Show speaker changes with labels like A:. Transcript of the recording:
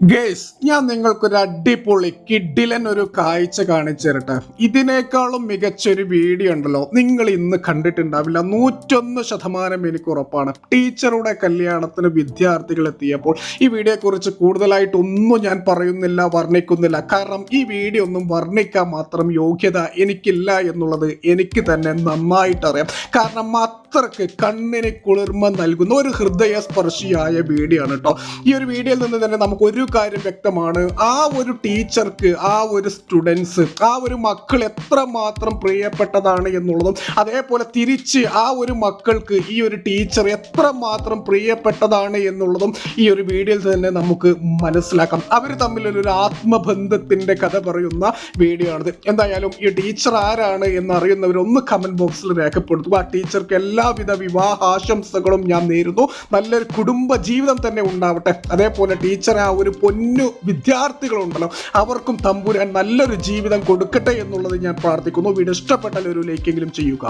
A: Guys ഞാൻ നിങ്ങൾക്കൊരു അടിപൊളി കിഡിലൻ ഒരു കാഴ്ച കാണിച്ചു തരട്ടെ. ഇതിനേക്കാളും മികച്ചൊരു വീഡിയോ ഉണ്ടല്ലോ. നിങ്ങൾ ഇന്ന് കണ്ടിട്ടുണ്ടാവില്ല. നൂറ്റൊന്ന് ശതമാനം എനിക്ക് ഉറപ്പാണ്. ടീച്ചറുടെ കല്യാണത്തിന് വിദ്യാർത്ഥികൾ എത്തിയപ്പോൾ ഈ വീഡിയോയെക്കുറിച്ച് കൂടുതലായിട്ടൊന്നും ഞാൻ പറയുന്നില്ല വർണിക്കുന്നില്ല. കാരണം ഈ വീഡിയോ ഒന്നും വർണിക്കാൻ മാത്രം യോഗ്യത എനിക്കില്ല എന്നുള്ളത് എനിക്ക് തന്നെ നന്നായിട്ടറിയാം. കാരണം അത്രയ്ക്ക് കണ്ണിന് കുളിർമ നൽകുന്ന ഒരു ഹൃദയസ്പർശിയായ വീഡിയോ ആണ് കേട്ടോ ഈ ഒരു വീഡിയോയിൽ നിന്ന് തന്നെ നമുക്ക് ഒരു കാര്യം വ്യക്തമാണ്. ആ ഒരു ടീച്ചർക്ക് ആ ഒരു സ്റ്റുഡൻസ് ആ ഒരു മക്കൾ എത്രമാത്രം പ്രിയപ്പെട്ടതാണ് എന്നുള്ളതും അതേപോലെ തിരിച്ച് ആ ഒരു മക്കൾക്ക് ഈ ഒരു ടീച്ചർ എത്രമാത്രം പ്രിയപ്പെട്ടതാണ് എന്നുള്ളതും ഈ ഒരു വീഡിയോയിൽ തന്നെ നമുക്ക് മനസ്സിലാക്കാം. അവർ തമ്മിലൊരു ആത്മബന്ധത്തിന്റെ കഥ പറയുന്ന വീഡിയോ ആണിത് എന്തായാലും ഈ ടീച്ചർ ആരാണ് എന്ന് അറിയുന്നവർ ഒന്ന് കമന്റ് ബോക്സിൽ രേഖപ്പെടുത്തുക. ആ ടീച്ചർക്ക് എല്ലാവിധ വിവാഹാശംസകളും ഞാൻ നേരുന്നു. നല്ലൊരു കുടുംബ ജീവിതം തന്നെ ഉണ്ടാവട്ടെ. അതേപോലെ ടീച്ചർ ആ ഒരു പൊന്നു വിദ്യാർത്ഥികളുണ്ടല്ലോ. അവർക്കും തമ്പുരാൻ നല്ലൊരു ജീവിതം കൊടുക്കട്ടെ എന്നുള്ളത് ഞാൻ പ്രാർത്ഥിക്കുന്നു. വീട് ഇഷ്ടപ്പെട്ടാൽ ഒരു ലൈക്കെങ്കിലും ചെയ്യുക.